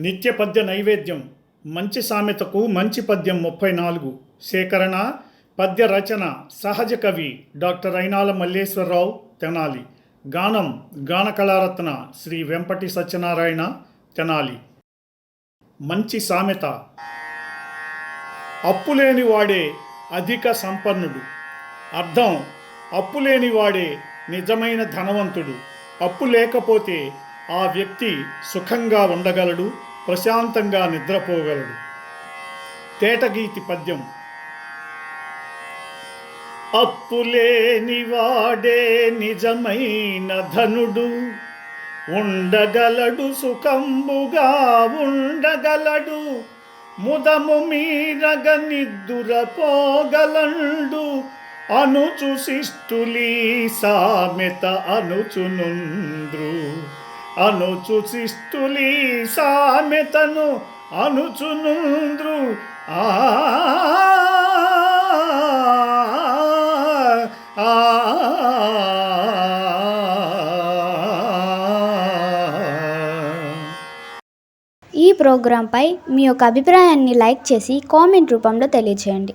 నిత్య పద్య నైవేద్యం మంచి సామెతకు మంచి పద్యం ముప్పై నాలుగు. సేకరణ పద్య రచన సహజ కవి డాక్టర్ అయినాల మల్లేశ్వరరావు తెనాలి. గానం గాన కళారత్న శ్రీ వెంపటి సత్యనారాయణ తెనాలి. మంచి సామెత. అప్పులేని వాడే అధిక సంపన్నుడు. అర్థం అప్పులేని వాడే నిజమైన ధనవంతుడు. అప్పు లేకపోతే ఆ వ్యక్తి సుఖంగా ఉండగలడు. ప్రశాంతంగా నిద్రపోగలడు. తేటగీతి పద్యం. అప్పులేని వాడే నిజమైన ధనుడు ఉండగలడు సుఖంబుగా ఉండగలడు ముదము మీరగ నిద్దురపోగలండు. అనుచు శిష్టులీ సామెత అనుచునుంద్రు. అనుచు శిష్టులీ సామెతను అనుచునుంద్రు ఆ ఈ ప్రోగ్రాంపై మీ యొక్క అభిప్రాయాన్ని లైక్ చేసి కామెంట్ రూపంలో తెలియజేయండి